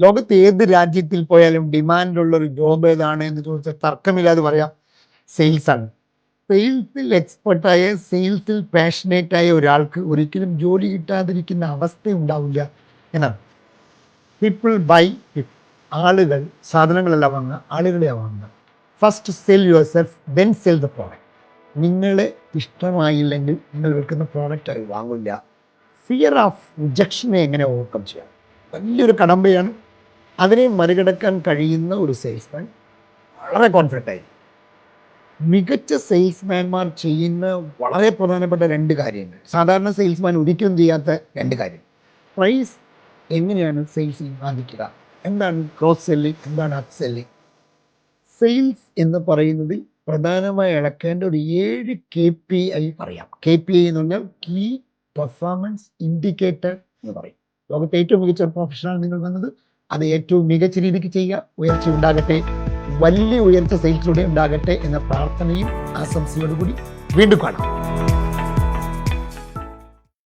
ലോകത്ത് ഏത് രാജ്യത്തിൽ പോയാലും ഡിമാൻഡുള്ള ഒരു ജോബ് ഏതാണ് എന്ന് ചോദിച്ചാൽ തർക്കമില്ലാതെ പറയാം സെയിൽസാണ്. സെയിൽസിൽ എക്സ്പെർട്ടായ സെയിൽസിൽ പാഷനേറ്റ് ആയ ഒരാൾക്ക് ഒരിക്കലും ജോലി കിട്ടാതിരിക്കുന്ന അവസ്ഥ ഉണ്ടാവില്ല എന്നാണ്. പീപ്പിൾ ബൈ ആളുകൾ സാധനങ്ങളെല്ലാം വാങ്ങുക ആളുകളെ വാങ്ങുക. First sell yourself then sell the product. നിങ്ങളെ ഇഷ്ടമായില്ലെങ്കിൽ നിങ്ങൾ വിൽക്കുന്ന പ്രോഡക്റ്റ് അത് വാങ്ങില്ല. ഫിയർ ഓഫ് റിജക്ഷനെ എങ്ങനെ ഓവർകം ചെയ്യാം? വലിയൊരു കടമ്പയാണ് അതിനെ മറികടക്കാൻ കഴിയുന്ന ഒരു സെയിൽസ്മാൻ വളരെ കോൺഫിഡന്റ് ആയി മികച്ച സെയിൽസ്മാൻമാർ ചെയ്യുന്ന വളരെ പ്രധാനപ്പെട്ട രണ്ട് കാര്യങ്ങൾ. സാധാരണ സെയിൽസ്മാൻ ഒരിക്കലും ചെയ്യാത്ത രണ്ട് കാര്യം. പ്രൈസ് എങ്ങനെയാണ് സെയിൽസ് ബാധിക്കുക? എന്താണ് ക്രോസ് സെല്ലിംഗ് എന്താണ് അപ് സെല്ലിംഗ് സെയിൽസ് എന്ന് പറയുന്നതിൽ പ്രധാനമായി ഇളക്കേണ്ട ഒരു ഏഴ് കെ പി ഐ പറയാം. കെ പി ഐ എന്ന് പറഞ്ഞാൽ കീ പെർഫോമൻസ് ഇൻഡിക്കേറ്റർ എന്ന് പറയും. ലോകത്തെ ഏറ്റവും മികച്ച പ്രൊഫഷനാണ് നിങ്ങൾ വന്നത്. അത് ഏറ്റവും മികച്ച രീതിക്ക് ചെയ്യുക ഉയർച്ച ഉണ്ടാകട്ടെ വലിയ ഉയർച്ച സെയിൽസിലൂടെ ഉണ്ടാകട്ടെ എന്ന പ്രാർത്ഥനയും ആശംസയോടുകൂടി വീണ്ടും കാണാം.